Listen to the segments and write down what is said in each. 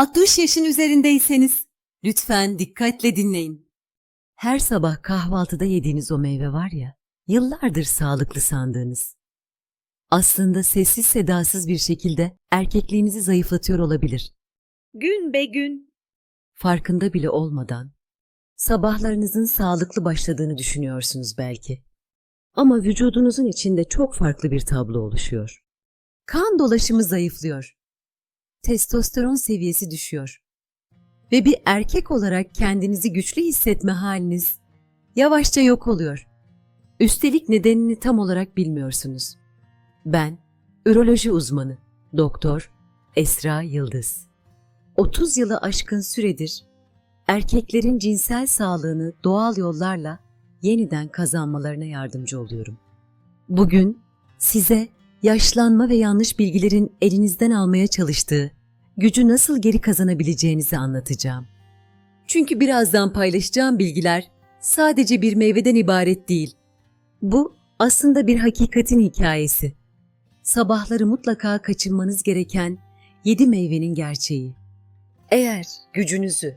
60 yaşın üzerindeyseniz lütfen dikkatle dinleyin. Her sabah kahvaltıda yediğiniz o meyve var ya, yıllardır sağlıklı sandığınız. Aslında sessiz sedasız bir şekilde erkekliğinizi zayıflatıyor olabilir. Gün be gün. Farkında bile olmadan sabahlarınızın sağlıklı başladığını düşünüyorsunuz belki. Ama vücudunuzun içinde çok farklı bir tablo oluşuyor. Kan dolaşımı zayıflıyor. Testosteron seviyesi düşüyor. Ve bir erkek olarak kendinizi güçlü hissetme haliniz yavaşça yok oluyor. Üstelik nedenini tam olarak bilmiyorsunuz. Ben, üroloji uzmanı, doktor Esra Yıldız. 30 yılı aşkın süredir erkeklerin cinsel sağlığını doğal yollarla yeniden kazanmalarına yardımcı oluyorum. Bugün size yaşlanma ve yanlış bilgilerin elinizden almaya çalıştığı gücü nasıl geri kazanabileceğinizi anlatacağım. Çünkü birazdan paylaşacağım bilgiler sadece bir meyveden ibaret değil. Bu aslında bir hakikatin hikayesi. Sabahları mutlaka kaçınmanız gereken yedi meyvenin gerçeği. Eğer gücünüzü,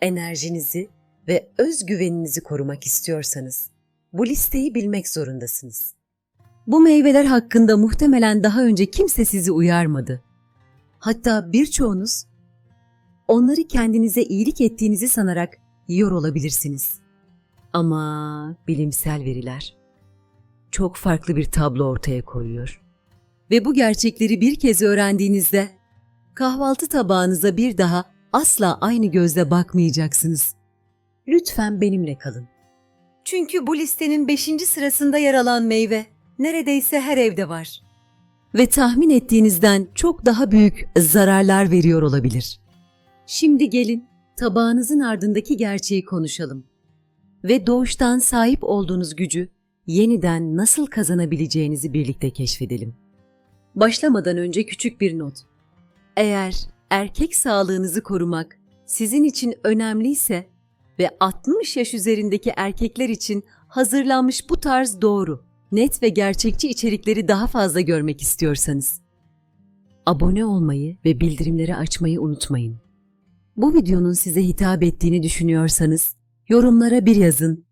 enerjinizi ve özgüveninizi korumak istiyorsanız bu listeyi bilmek zorundasınız. Bu meyveler hakkında muhtemelen daha önce kimse sizi uyarmadı. Hatta birçoğunuz onları kendinize iyilik ettiğinizi sanarak yiyor olabilirsiniz. Ama bilimsel veriler çok farklı bir tablo ortaya koyuyor. Ve bu gerçekleri bir kez öğrendiğinizde kahvaltı tabağınıza bir daha asla aynı gözle bakmayacaksınız. Lütfen benimle kalın. Çünkü bu listenin 5. sırasında yer alan meyve neredeyse her evde var. Ve tahmin ettiğinizden çok daha büyük zararlar veriyor olabilir. Şimdi gelin tabağınızın ardındaki gerçeği konuşalım. Ve doğuştan sahip olduğunuz gücü yeniden nasıl kazanabileceğinizi birlikte keşfedelim. Başlamadan önce küçük bir not. Eğer erkek sağlığınızı korumak sizin için önemliyse ve 60 yaş üzerindeki erkekler için hazırlanmış bu tarz doğru, net ve gerçekçi içerikleri daha fazla görmek istiyorsanız abone olmayı ve bildirimleri açmayı unutmayın. Bu videonun size hitap ettiğini düşünüyorsanız yorumlara bir yazın.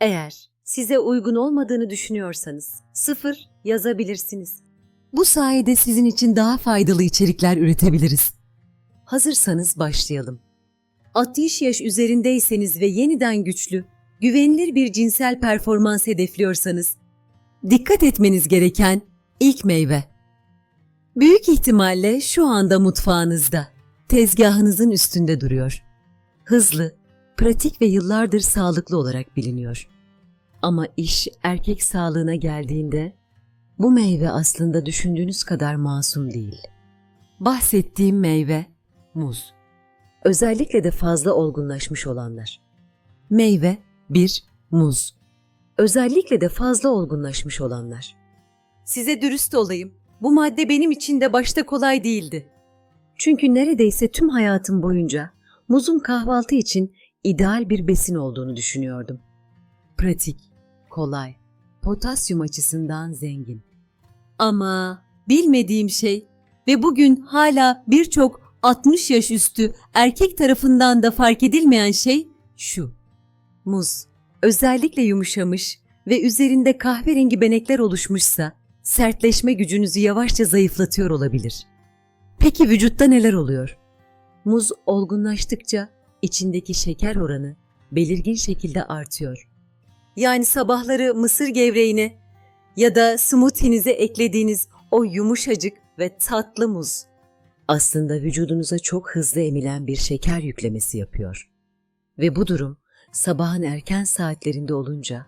Eğer size uygun olmadığını düşünüyorsanız sıfır yazabilirsiniz. Bu sayede sizin için daha faydalı içerikler üretebiliriz. Hazırsanız başlayalım. 60 yaş üzerindeyseniz ve yeniden güçlü, güvenilir bir cinsel performans hedefliyorsanız, dikkat etmeniz gereken ilk meyve. Büyük ihtimalle şu anda mutfağınızda, tezgahınızın üstünde duruyor. Hızlı, pratik ve yıllardır sağlıklı olarak biliniyor. Ama iş erkek sağlığına geldiğinde bu meyve aslında düşündüğünüz kadar masum değil. Bahsettiğim meyve muz. Özellikle de fazla olgunlaşmış olanlar. Meyve 1. Muz. Özellikle de fazla olgunlaşmış olanlar. Size dürüst olayım. Bu madde benim için de başta kolay değildi. Çünkü neredeyse tüm hayatım boyunca muzun kahvaltı için ideal bir besin olduğunu düşünüyordum. Pratik, kolay, potasyum açısından zengin. Ama bilmediğim şey ve bugün hala birçok 60 yaş üstü erkek tarafından da fark edilmeyen şey şu. Muz özellikle yumuşamış ve üzerinde kahverengi benekler oluşmuşsa sertleşme gücünüzü yavaşça zayıflatıyor olabilir. Peki vücutta neler oluyor? Muz olgunlaştıkça içindeki şeker oranı belirgin şekilde artıyor. Yani sabahları mısır gevreğine ya da smoothie'nize eklediğiniz o yumuşacık ve tatlı muz. Aslında vücudunuza çok hızlı emilen bir şeker yüklemesi yapıyor. Ve bu durum sabahın erken saatlerinde olunca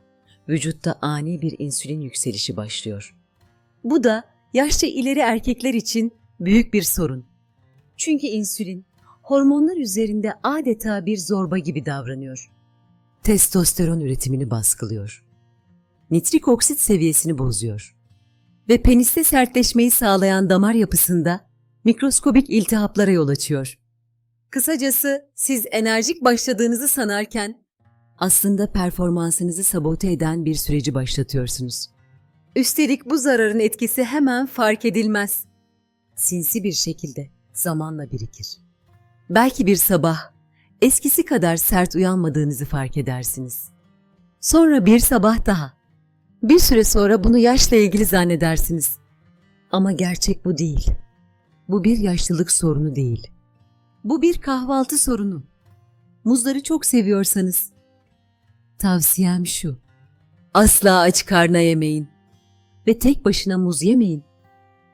vücutta ani bir insülin yükselişi başlıyor. Bu da yaşça ileri erkekler için büyük bir sorun. Çünkü insülin hormonlar üzerinde adeta bir zorba gibi davranıyor. Testosteron üretimini baskılıyor. Nitrik oksit seviyesini bozuyor. Ve peniste sertleşmeyi sağlayan damar yapısında mikroskobik iltihaplara yol açıyor. Kısacası siz enerjik başladığınızı sanarken Aslında performansınızı sabote eden bir süreci başlatıyorsunuz. üstelik bu zararın etkisi hemen fark edilmez. Sinsi bir şekilde zamanla birikir. Belki bir sabah eskisi kadar sert uyanmadığınızı fark edersiniz. Sonra bir sabah daha. Bir süre sonra bunu yaşla ilgili zannedersiniz. Ama gerçek bu değil. Bu bir yaşlılık sorunu değil. Bu bir kahvaltı sorunu. Muzları çok seviyorsanız. Tavsiyem şu. Asla aç karna yemeyin. Ve tek başına muz yemeyin.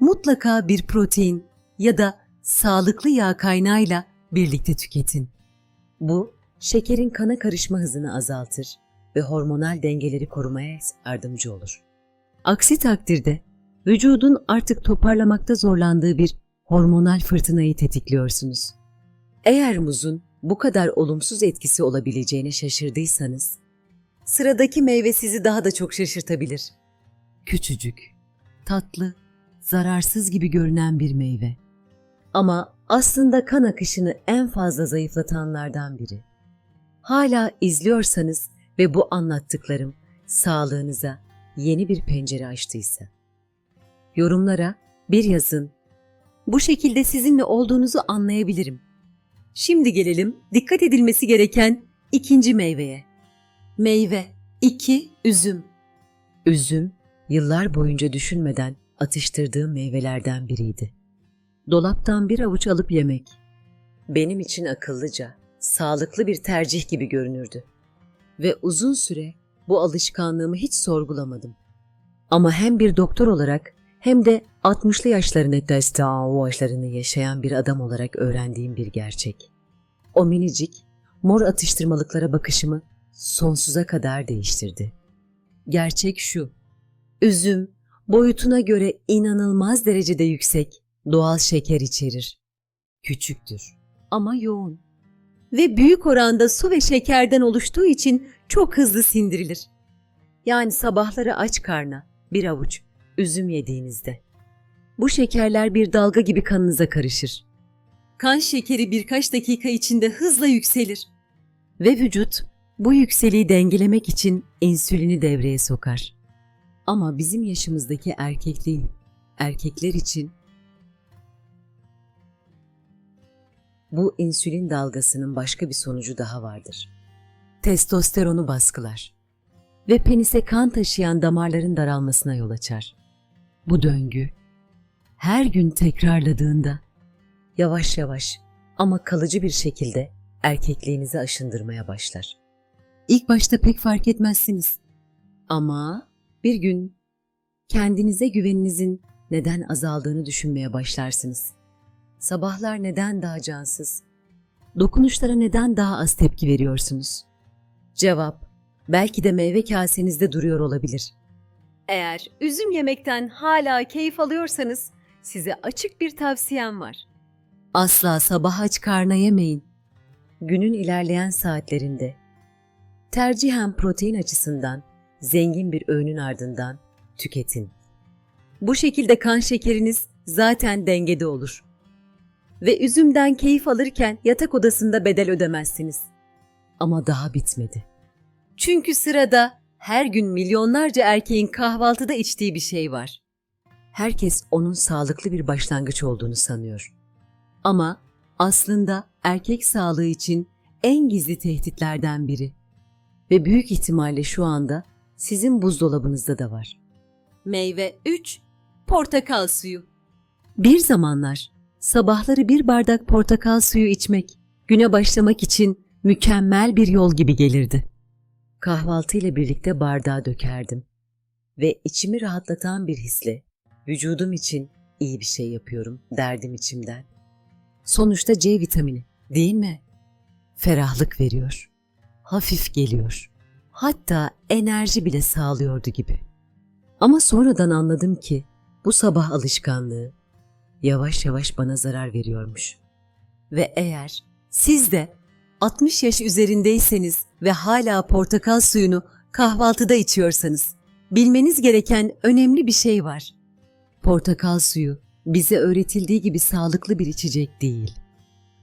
Mutlaka bir protein ya da sağlıklı yağ kaynağıyla birlikte tüketin. Bu, şekerin kana karışma hızını azaltır ve hormonal dengeleri korumaya yardımcı olur. Aksi takdirde vücudun artık toparlamakta zorlandığı bir hormonal fırtınayı tetikliyorsunuz. Eğer muzun bu kadar olumsuz etkisi olabileceğine şaşırdıysanız, Sıradaki meyve sizi daha da çok şaşırtabilir. Küçücük, tatlı, zararsız gibi görünen bir meyve. ama aslında kan akışını en fazla zayıflatanlardan biri. Hala izliyorsanız ve bu anlattıklarım sağlığınıza yeni bir pencere açtıysa, yorumlara bir yazın Bu şekilde sizinle olduğunuzu anlayabilirim. Şimdi gelelim dikkat edilmesi gereken ikinci meyveye. Meyve 2. Üzüm. Üzüm, yıllar boyunca düşünmeden atıştırdığım meyvelerden biriydi. Dolaptan bir avuç alıp yemek. Benim için akıllıca, sağlıklı bir tercih gibi görünürdü. Ve uzun süre bu alışkanlığımı hiç sorgulamadım. Ama hem bir doktor olarak hem de 60'lı yaşlarını yaşlarını yaşayan bir adam olarak öğrendiğim bir gerçek. O minicik, mor atıştırmalıklara bakışımı sonsuza kadar değiştirdi. Gerçek şu. Üzüm boyutuna göre inanılmaz derecede yüksek doğal şeker içerir. Küçüktür ama yoğun. Ve büyük oranda su ve şekerden oluştuğu için çok hızlı sindirilir. Yani sabahları aç karna bir avuç üzüm yediğinizde. Bu şekerler bir dalga gibi kanınıza karışır Kan şekeri birkaç dakika içinde hızla yükselir. ve vücut bu yükseliği dengelemek için insülini devreye sokar. Ama bizim yaşımızdaki erkekliği, erkekler için bu insülin dalgasının başka bir sonucu daha vardır. Testosteronu baskılar ve penise kan taşıyan damarların daralmasına yol açar. Bu döngü her gün tekrarladığında yavaş yavaş ama kalıcı bir şekilde erkekliğinizi aşındırmaya başlar. İlk başta pek fark etmezsiniz. Ama bir gün kendinize güveninizin neden azaldığını düşünmeye başlarsınız. Sabahlar neden daha cansız? Dokunuşlara neden daha az tepki veriyorsunuz? Cevap, belki de meyve kasenizde duruyor olabilir. Eğer üzüm yemekten hala keyif alıyorsanız size açık bir tavsiyem var. Asla sabah aç karna yemeyin. Günün ilerleyen saatlerinde tercihen protein açısından zengin bir öğünün ardından tüketin. Bu şekilde kan şekeriniz zaten dengede olur. Ve üzümden keyif alırken yatak odasında bedel ödemezsiniz. Ama daha bitmedi. Çünkü sırada her gün milyonlarca erkeğin kahvaltıda içtiği bir şey var. Herkes onun sağlıklı bir başlangıç olduğunu sanıyor. Ama aslında erkek sağlığı için en gizli tehditlerden biri. Ve büyük ihtimalle şu anda sizin buzdolabınızda da var. Meyve 3. Portakal suyu. Bir zamanlar sabahları bir bardak portakal suyu içmek güne başlamak için mükemmel bir yol gibi gelirdi. Kahvaltı ile birlikte bardağa dökerdim ve içimi rahatlatan bir hisle vücudum için iyi bir şey yapıyorum derdim içimden. Sonuçta C vitamini değil mi? Ferahlık veriyor. Hafif geliyor. Hatta enerji bile sağlıyordu gibi. Ama sonradan anladım ki bu sabah alışkanlığı yavaş yavaş bana zarar veriyormuş. Ve eğer Siz de 60 yaş üzerindeyseniz ve hala portakal suyunu kahvaltıda içiyorsanız bilmeniz gereken önemli bir şey var. portakal suyu bize öğretildiği gibi sağlıklı bir içecek değil.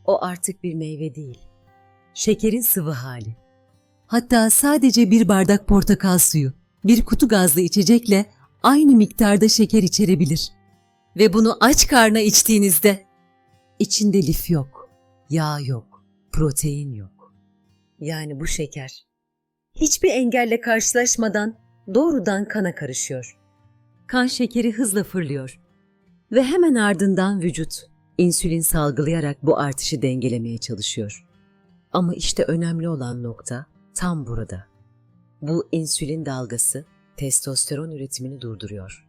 O artık bir meyve değil. Şekerin sıvı hali. Hatta sadece bir bardak portakal suyu, bir kutu gazlı içecekle aynı miktarda şeker içerebilir. Ve bunu aç karna içtiğinizde İçinde lif yok. Yağ yok, protein yok. Yani bu şeker hiçbir engelle karşılaşmadan doğrudan kana karışıyor. Kan şekeri hızla fırlıyor ve hemen ardından vücut insülin salgılayarak bu artışı dengelemeye çalışıyor. Ama işte önemli olan nokta tam burada. Bu insülin dalgası testosteron üretimini durduruyor.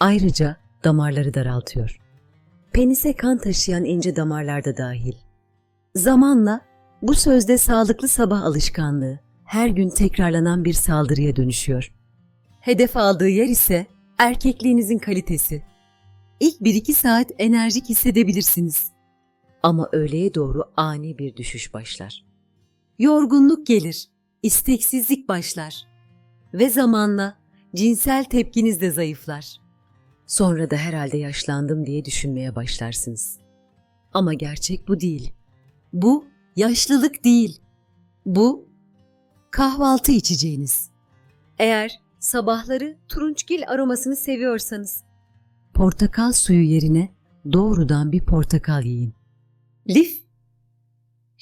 Ayrıca damarları daraltıyor. Penise kan taşıyan ince damarlar da dahil. Zamanla bu sözde sağlıklı sabah alışkanlığı her gün tekrarlanan bir saldırıya dönüşüyor. Hedef aldığı yer ise erkekliğinizin kalitesi. İlk 1-2 saat enerjik hissedebilirsiniz. Ama öğleye doğru ani bir düşüş başlar. Yorgunluk gelir, isteksizlik başlar ve zamanla cinsel tepkiniz de zayıflar. Sonra da herhalde yaşlandım diye düşünmeye başlarsınız. Ama gerçek bu değil. Bu yaşlılık değil. Bu kahvaltı içeceğiniz. Eğer sabahları turunçgil aromasını seviyorsanız, portakal suyu yerine doğrudan bir portakal yiyin. Lif,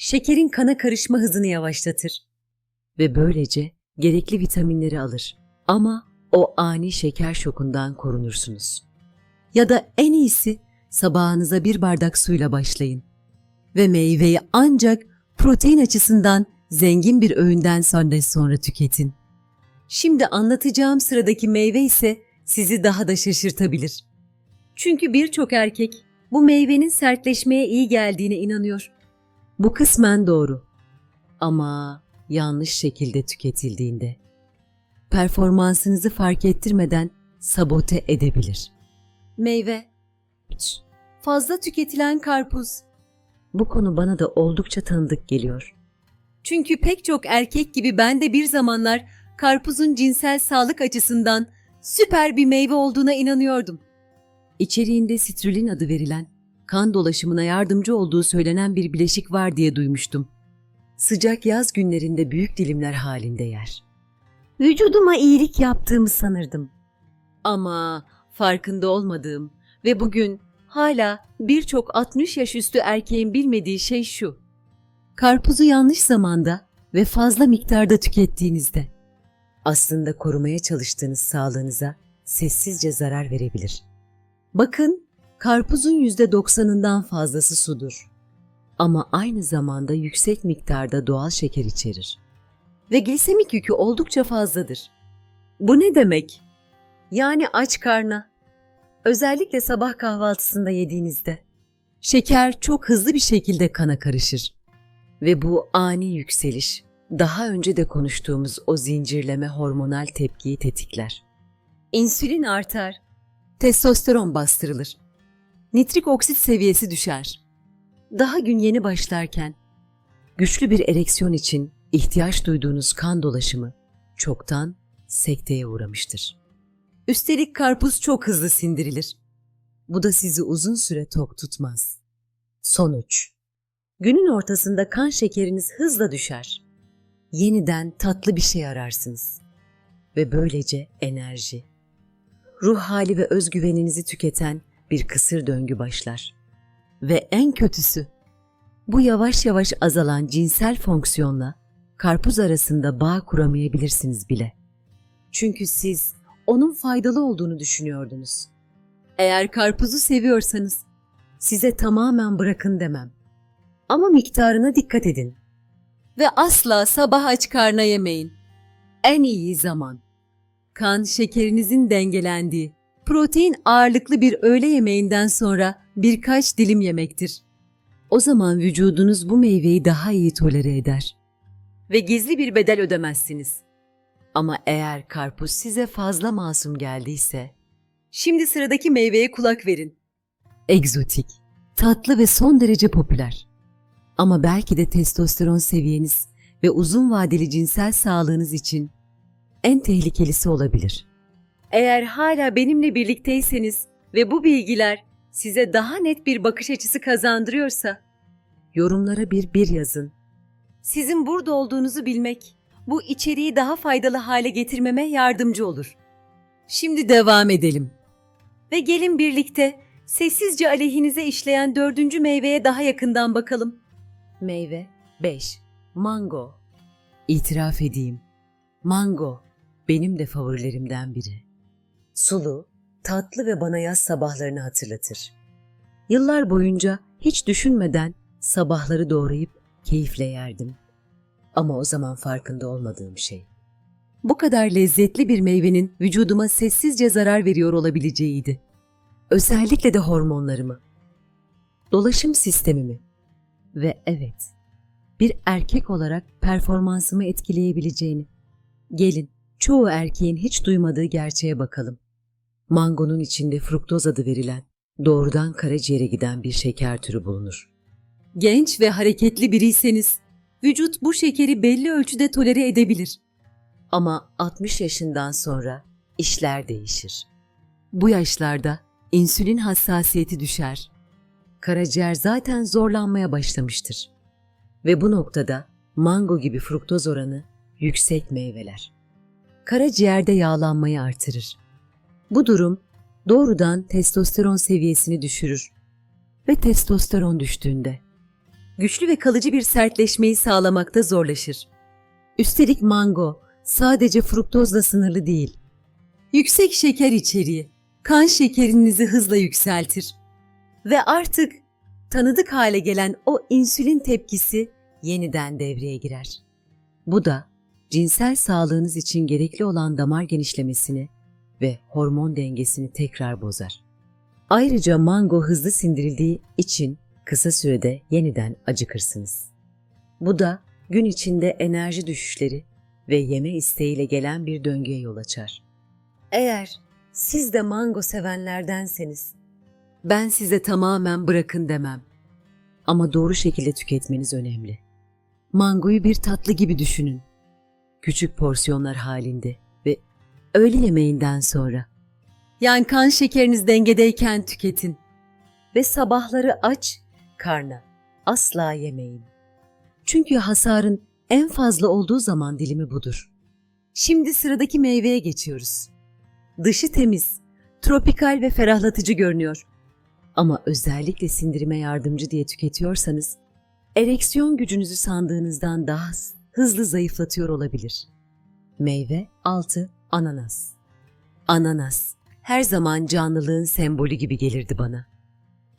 şekerin kana karışma hızını yavaşlatır ve böylece gerekli vitaminleri alır. Ama o ani şeker şokundan korunursunuz. Ya da en iyisi sabahınıza bir bardak suyla başlayın ve meyveyi ancak protein açısından zengin bir öğünden sonra sonra tüketin. Şimdi anlatacağım sıradaki meyve ise sizi daha da şaşırtabilir. Çünkü birçok erkek bu meyvenin sertleşmeye iyi geldiğine inanıyor. Bu kısmen doğru. Ama yanlış şekilde tüketildiğinde performansınızı fark ettirmeden sabote edebilir. Meyve Fazla tüketilen karpuz. Bu konu bana da oldukça tanıdık geliyor. Çünkü pek çok erkek gibi ben de bir zamanlar karpuzun cinsel sağlık açısından süper bir meyve olduğuna inanıyordum. İçeriğinde sitrulin adı verilen, kan dolaşımına yardımcı olduğu söylenen bir bileşik var diye duymuştum. Sıcak yaz günlerinde büyük dilimler halinde yer. Vücuduma iyilik yaptığımı sanırdım. Ama farkında olmadığım ve bugün hala birçok 60 yaş üstü erkeğin bilmediği şey şu. Karpuzu yanlış zamanda ve fazla miktarda tükettiğinizde aslında korumaya çalıştığınız sağlığınıza sessizce zarar verebilir. Bakın, karpuzun %90'ından fazlası sudur. Ama aynı zamanda yüksek miktarda doğal şeker içerir. Ve glisemik yükü oldukça fazladır. Bu ne demek? Yani aç karna. Özellikle sabah kahvaltısında yediğinizde. Şeker çok hızlı bir şekilde kana karışır. Ve bu ani yükseliş daha önce de konuştuğumuz o zincirleme hormonal tepkiyi tetikler. İnsülin artar, testosteron bastırılır. Nitrik oksit seviyesi düşer. Daha gün yeni başlarken güçlü bir ereksiyon için ihtiyaç duyduğunuz kan dolaşımı çoktan sekteye uğramıştır. Üstelik karpuz çok hızlı sindirilir. Bu da sizi uzun süre tok tutmaz. Sonuç Günün ortasında kan şekeriniz hızla düşer. Yeniden tatlı bir şey ararsınız. Ve böylece enerji, ruh hali ve özgüveninizi tüketen bir kısır döngü başlar. Ve en kötüsü, bu yavaş yavaş azalan cinsel fonksiyonla karpuz arasında bağ kuramayabilirsiniz bile. Çünkü siz onun faydalı olduğunu düşünüyordunuz. Eğer karpuzu seviyorsanız size tamamen bırakın demem. Ama miktarına dikkat edin. Ve asla sabah aç karna yemeyin. En iyi zaman. Kan şekerinizin dengelendiği, protein ağırlıklı bir öğle yemeğinden sonra birkaç dilim yemektir. O zaman vücudunuz bu meyveyi daha iyi tolere eder. Ve gizli bir bedel ödemezsiniz. Ama eğer karpuz size fazla masum geldiyse, şimdi sıradaki meyveye kulak verin. Egzotik, tatlı ve son derece popüler. Ama belki de testosteron seviyeniz ve uzun vadeli cinsel sağlığınız için en tehlikelisi olabilir. Eğer hala benimle birlikteyseniz ve bu bilgiler size daha net bir bakış açısı kazandırıyorsa, yorumlara bir bir yazın. Sizin burada olduğunuzu bilmek, bu içeriği daha faydalı hale getirmeme yardımcı olur. Şimdi devam edelim. Ve gelin birlikte sessizce aleyhinize işleyen dördüncü meyveye daha yakından bakalım. Meyve 5. Mango. İtiraf edeyim. Mango benim de favorilerimden biri. Sulu, tatlı ve bana yaz sabahlarını hatırlatır. Yıllar boyunca hiç düşünmeden sabahları doğrayıp keyifle yerdim. Ama o zaman farkında olmadığım şey. Bu kadar lezzetli bir meyvenin vücuduma sessizce zarar veriyor olabileceğiydi. Özellikle de hormonlarımı. Dolaşım sistemimi. Ve evet, bir erkek olarak performansımı etkileyebileceğini. Gelin, çoğu erkeğin hiç duymadığı gerçeğe bakalım. Mangonun içinde fruktoz adı verilen, doğrudan karaciğere giden bir şeker türü bulunur. Genç ve hareketli biriyseniz vücut bu şekeri belli ölçüde tolere edebilir. Ama 60 yaşından sonra işler değişir. Bu yaşlarda insülin hassasiyeti düşer. Karaciğer zaten zorlanmaya başlamıştır. Ve bu noktada mango gibi fruktoz oranı yüksek meyveler. Karaciğerde yağlanmayı artırır. Bu durum doğrudan testosteron seviyesini düşürür. Ve testosteron düştüğünde Güçlü ve kalıcı bir sertleşmeyi sağlamakta zorlaşır. Üstelik mango sadece fruktozla sınırlı değil. Yüksek şeker içeriği kan şekerinizi hızla yükseltir. Ve artık tanıdık hale gelen o insülin tepkisi yeniden devreye girer. Bu da cinsel sağlığınız için gerekli olan damar genişlemesini ve hormon dengesini tekrar bozar. Ayrıca mango hızlı sindirildiği için kısa sürede yeniden acıkırsınız. Bu da gün içinde enerji düşüşleri ve yeme isteğiyle gelen bir döngüye yol açar. Eğer siz de mango sevenlerdenseniz ben size tamamen bırakın demem. ama doğru şekilde tüketmeniz önemli. Mangoyu bir tatlı gibi düşünün. Küçük porsiyonlar halinde ve öğle yemeğinden sonra Yani kan şekeriniz dengedeyken tüketin. ve sabahları aç karna asla yemeyin. Çünkü hasarın en fazla olduğu zaman dilimi budur. Şimdi sıradaki meyveye geçiyoruz. Dışı temiz, tropikal ve ferahlatıcı görünüyor. Ama özellikle sindirime yardımcı diye tüketiyorsanız ereksiyon gücünüzü sandığınızdan daha hızlı zayıflatıyor olabilir. Meyve 6. Ananas Ananas her zaman canlılığın sembolü gibi gelirdi bana.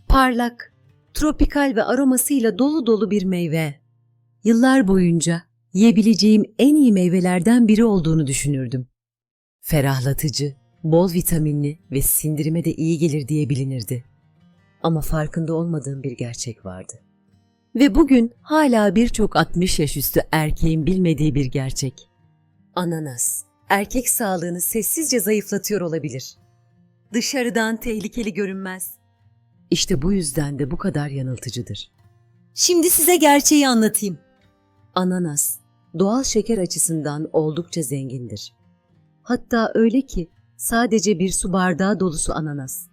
Parlak, tropikal ve aromasıyla dolu dolu bir meyve. Yıllar boyunca yiyebileceğim en iyi meyvelerden biri olduğunu düşünürdüm. Ferahlatıcı, bol vitaminli ve sindirime de iyi gelir diye bilinirdi. Ama farkında olmadığım bir gerçek vardı. Ve bugün hala birçok 60 yaş üstü erkeğin bilmediği bir gerçek. Ananas, erkek sağlığını sessizce zayıflatıyor olabilir. Dışarıdan tehlikeli görünmez. İşte bu yüzden de bu kadar yanıltıcıdır. Şimdi size gerçeği anlatayım. Ananas, doğal şeker açısından oldukça zengindir. Hatta öyle ki sadece bir su bardağı dolusu ananas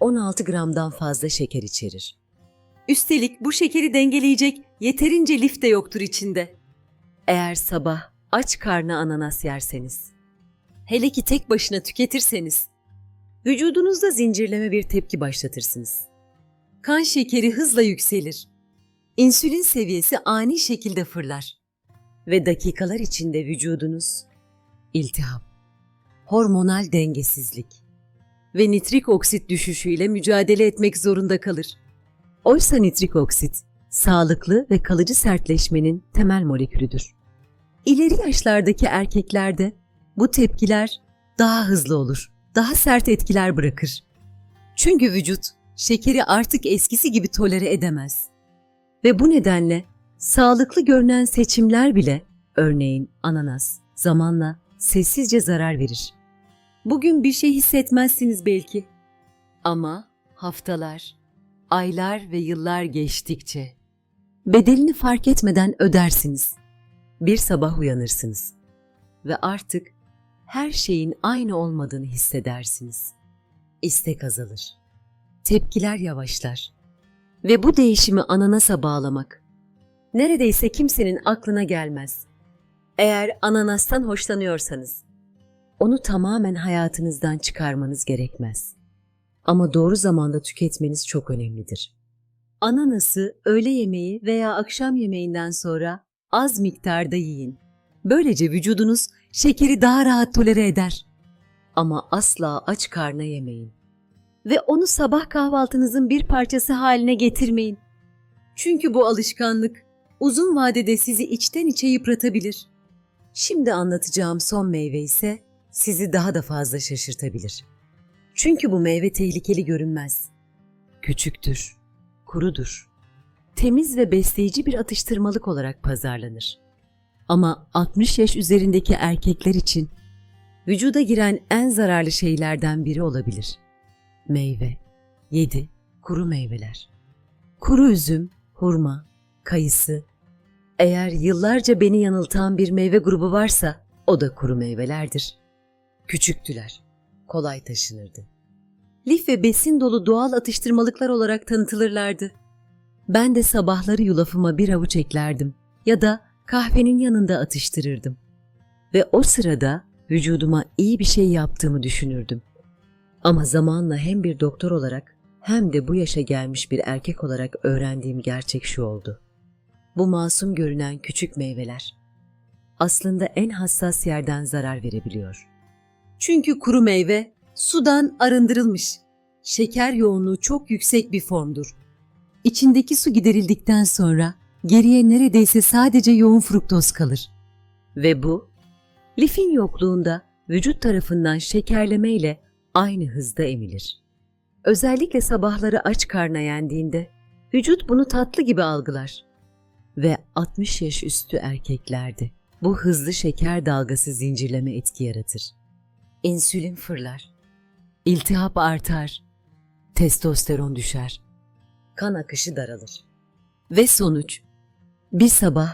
16 gramdan fazla şeker içerir. Üstelik bu şekeri dengeleyecek yeterince lif de yoktur içinde. Eğer sabah aç karnı ananas yerseniz, Hele ki tek başına tüketirseniz vücudunuzda zincirleme bir tepki başlatırsınız. kan şekeri hızla yükselir. İnsülin seviyesi ani şekilde fırlar. Ve dakikalar içinde vücudunuz iltihap, hormonal dengesizlik, ve nitrik oksit düşüşüyle mücadele etmek zorunda kalır. Oysa nitrik oksit, sağlıklı ve kalıcı sertleşmenin temel molekülüdür. İleri yaşlardaki erkeklerde bu tepkiler daha hızlı olur, daha sert etkiler bırakır. Çünkü vücut şekeri artık eskisi gibi tolere edemez. Ve bu nedenle sağlıklı görünen seçimler bile, örneğin ananas, zamanla sessizce zarar verir. Bugün bir şey hissetmezsiniz belki. Ama haftalar, aylar ve yıllar geçtikçe Bedelini fark etmeden ödersiniz. Bir sabah uyanırsınız ve artık her şeyin aynı olmadığını hissedersiniz. İstek azalır. Tepkiler yavaşlar. Ve bu değişimi ananasa bağlamak neredeyse kimsenin aklına gelmez. Eğer ananastan hoşlanıyorsanız onu tamamen hayatınızdan çıkarmanız gerekmez. Ama doğru zamanda tüketmeniz çok önemlidir. Ananası öğle yemeği veya akşam yemeğinden sonra az miktarda yiyin. Böylece vücudunuz şekeri daha rahat tolere eder. Ama asla aç karna yemeyin. Ve onu sabah kahvaltınızın bir parçası haline getirmeyin. Çünkü bu alışkanlık uzun vadede sizi içten içe yıpratabilir. Şimdi anlatacağım son meyve ise sizi daha da fazla şaşırtabilir. Çünkü bu meyve tehlikeli görünmez. Küçüktür, kurudur. Temiz ve besleyici bir atıştırmalık olarak pazarlanır. Ama 60 yaş üzerindeki erkekler için vücuda giren en zararlı şeylerden biri olabilir. Meyve, 7. Kuru meyveler. Kuru üzüm, hurma, kayısı. Eğer yıllarca beni yanıltan bir meyve grubu varsa o da kuru meyvelerdir. Küçüktüler, kolay taşınırdı. Lif ve besin dolu doğal atıştırmalıklar olarak tanıtılırlardı. Ben de sabahları yulafıma bir avuç eklerdim ya da kahvenin yanında atıştırırdım. Ve o sırada vücuduma iyi bir şey yaptığımı düşünürdüm. Ama zamanla hem bir doktor olarak hem de bu yaşa gelmiş bir erkek olarak öğrendiğim gerçek şu oldu. Bu masum görünen küçük meyveler aslında en hassas yerden zarar verebiliyor. Çünkü kuru meyve sudan arındırılmış. Şeker yoğunluğu çok yüksek bir formdur. İçindeki su giderildikten sonra geriye neredeyse sadece yoğun fruktoz kalır. Ve bu, lifin yokluğunda vücut tarafından şekerlemeyle aynı hızda emilir. Özellikle sabahları aç karna yendiğinde vücut bunu tatlı gibi algılar. Ve 60 yaş üstü erkeklerde bu hızlı şeker dalgası zincirleme etki yaratır. İnsülin fırlar. İltihap artar. Testosteron düşer. Kan akışı daralır. Ve sonuç bir sabah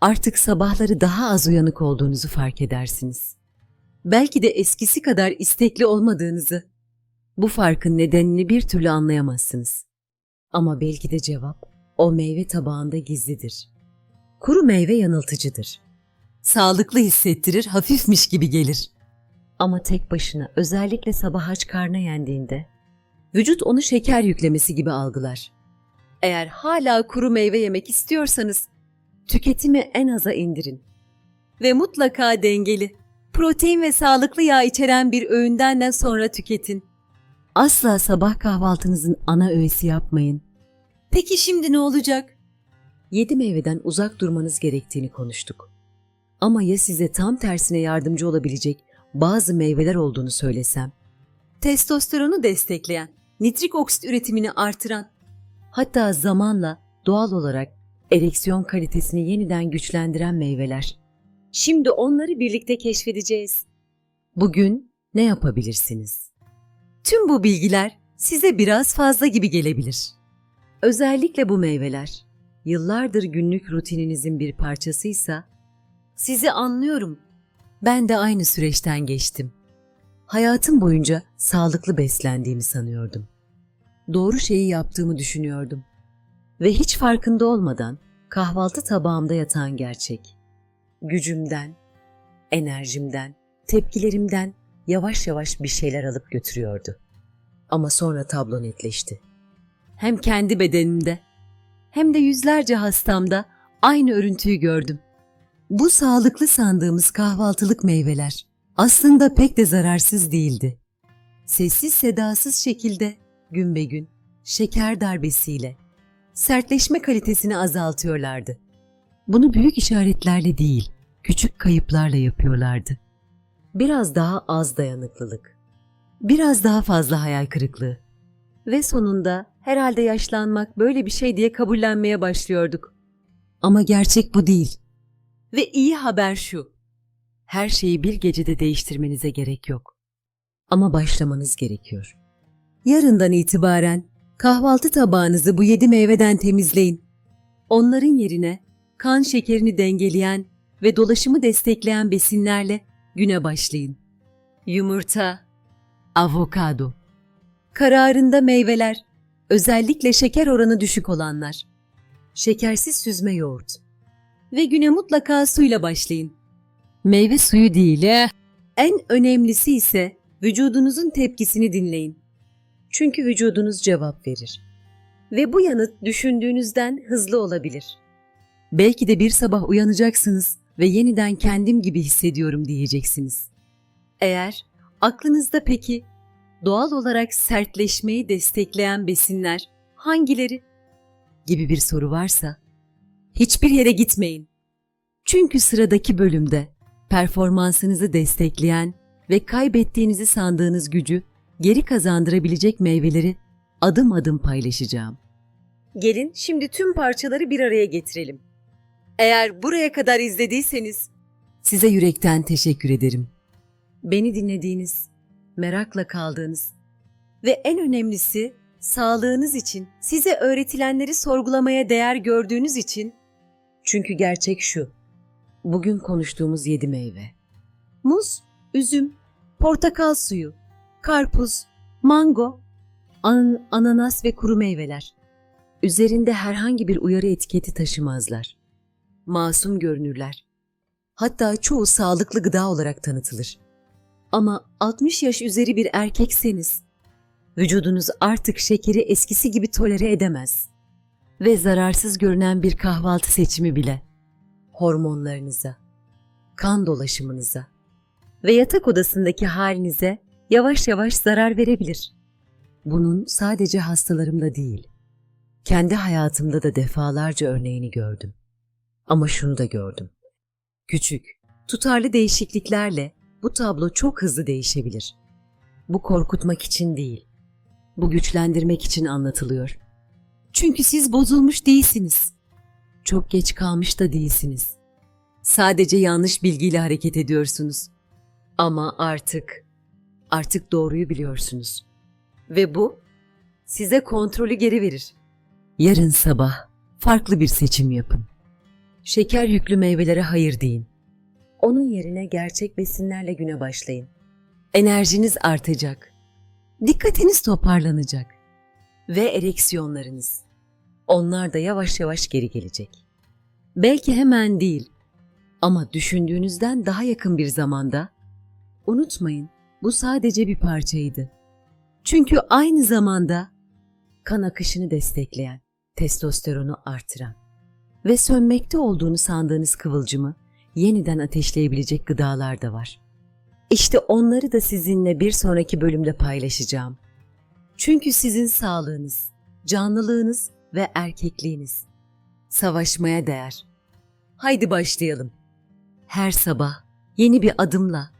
artık sabahları daha az uyanık olduğunuzu fark edersiniz. Belki de eskisi kadar istekli olmadığınızı, bu farkın nedenini bir türlü anlayamazsınız. Ama belki de cevap o meyve tabağında gizlidir. Kuru meyve yanıltıcıdır. Sağlıklı hissettirir, hafifmiş gibi gelir. Ama tek başına özellikle sabah aç karna yendiğinde vücut onu şeker yüklemesi gibi algılar. Eğer hala kuru meyve yemek istiyorsanız tüketimi en aza indirin. Ve mutlaka dengeli, protein ve sağlıklı yağ içeren bir öğünden de sonra tüketin. Asla sabah kahvaltınızın ana öğesi yapmayın. Peki şimdi ne olacak? Yedi meyveden uzak durmanız gerektiğini konuştuk. Ama ya size tam tersine yardımcı olabilecek bazı meyveler olduğunu söylesem? Testosteronu destekleyen, nitrik oksit üretimini artıran, hatta zamanla doğal olarak ereksiyon kalitesini yeniden güçlendiren meyveler. Şimdi onları birlikte keşfedeceğiz. Bugün ne yapabilirsiniz? Tüm bu bilgiler size biraz fazla gibi gelebilir. Özellikle bu meyveler yıllardır günlük rutininizin bir parçasıysa sizi anlıyorum. Ben de aynı süreçten geçtim. Hayatım boyunca sağlıklı beslendiğimi sanıyordum. Doğru şeyi yaptığımı düşünüyordum. Ve hiç farkında olmadan kahvaltı tabağımda yatan gerçek. Gücümden, enerjimden, tepkilerimden yavaş yavaş bir şeyler alıp götürüyordu. Ama sonra tablo netleşti. Hem kendi bedenimde hem de yüzlerce hastamda aynı örüntüyü gördüm. Bu sağlıklı sandığımız kahvaltılık meyveler aslında pek de zararsız değildi. Sessiz sedasız şekilde gün be gün şeker darbesiyle sertleşme kalitesini azaltıyorlardı. Bunu büyük işaretlerle değil, küçük kayıplarla yapıyorlardı. Biraz daha az dayanıklılık, biraz daha fazla hayal kırıklığı ve sonunda herhalde yaşlanmak böyle bir şey diye kabullenmeye başlıyorduk. Ama gerçek bu değil. Ve iyi haber şu. Her şeyi bir gecede değiştirmenize gerek yok. Ama başlamanız gerekiyor. Yarından itibaren kahvaltı tabağınızı bu yedi meyveden temizleyin. Onların yerine kan şekerini dengeleyen ve dolaşımı destekleyen besinlerle güne başlayın. Yumurta, avokado, kararında meyveler, özellikle şeker oranı düşük olanlar, şekersiz süzme yoğurt ve güne mutlaka suyla başlayın. Meyve suyu değil, eh. En önemlisi ise vücudunuzun tepkisini dinleyin. Çünkü vücudunuz cevap verir. Ve bu yanıt düşündüğünüzden hızlı olabilir. Belki de bir sabah uyanacaksınız ve yeniden kendim gibi hissediyorum diyeceksiniz. Eğer aklınızda peki doğal olarak sertleşmeyi destekleyen besinler hangileri gibi bir soru varsa hiçbir yere gitmeyin. Çünkü sıradaki bölümde performansınızı destekleyen ve kaybettiğinizi sandığınız gücü geri kazandırabilecek meyveleri adım adım paylaşacağım. Gelin şimdi tüm parçaları bir araya getirelim. Eğer buraya kadar izlediyseniz Size yürekten teşekkür ederim. beni dinlediğiniz, merakla kaldığınız ve en önemlisi sağlığınız için, size öğretilenleri sorgulamaya değer gördüğünüz için çünkü gerçek şu. Bugün konuştuğumuz yedi meyve. Muz, üzüm, portakal suyu, karpuz, mango, an- ananas ve kuru meyveler. Üzerinde herhangi bir uyarı etiketi taşımazlar. Masum görünürler. Hatta çoğu sağlıklı gıda olarak tanıtılır. Ama 60 yaş üzeri bir erkekseniz, vücudunuz artık şekeri eskisi gibi tolere edemez. Ve zararsız görünen bir kahvaltı seçimi bile hormonlarınıza, kan dolaşımınıza ve yatak odasındaki halinize yavaş yavaş zarar verebilir. Bunun sadece hastalarımda değil, kendi hayatımda da defalarca örneğini gördüm. Ama şunu da gördüm. Küçük, tutarlı değişikliklerle bu tablo çok hızlı değişebilir. Bu korkutmak için değil, bu güçlendirmek için anlatılıyor. Çünkü siz bozulmuş değilsiniz. Çok geç kalmış da değilsiniz. Sadece yanlış bilgiyle hareket ediyorsunuz. Ama artık, artık doğruyu biliyorsunuz. Ve bu size kontrolü geri verir. Yarın sabah farklı bir seçim yapın. Şeker yüklü meyvelere hayır deyin. Onun yerine gerçek besinlerle güne başlayın. Enerjiniz artacak Dikkatiniz toparlanacak. ve ereksiyonlarınız. Onlar da yavaş yavaş geri gelecek. Belki hemen değil ama düşündüğünüzden daha yakın bir zamanda Unutmayın, bu sadece bir parçaydı. Çünkü aynı zamanda kan akışını destekleyen, testosteronu artıran ve sönmekte olduğunu sandığınız kıvılcımı yeniden ateşleyebilecek gıdalar da var. İşte onları da sizinle bir sonraki bölümde paylaşacağım. Çünkü sizin sağlığınız, canlılığınız ve erkekliğiniz savaşmaya değer. Haydi başlayalım. Her sabah yeni bir adımla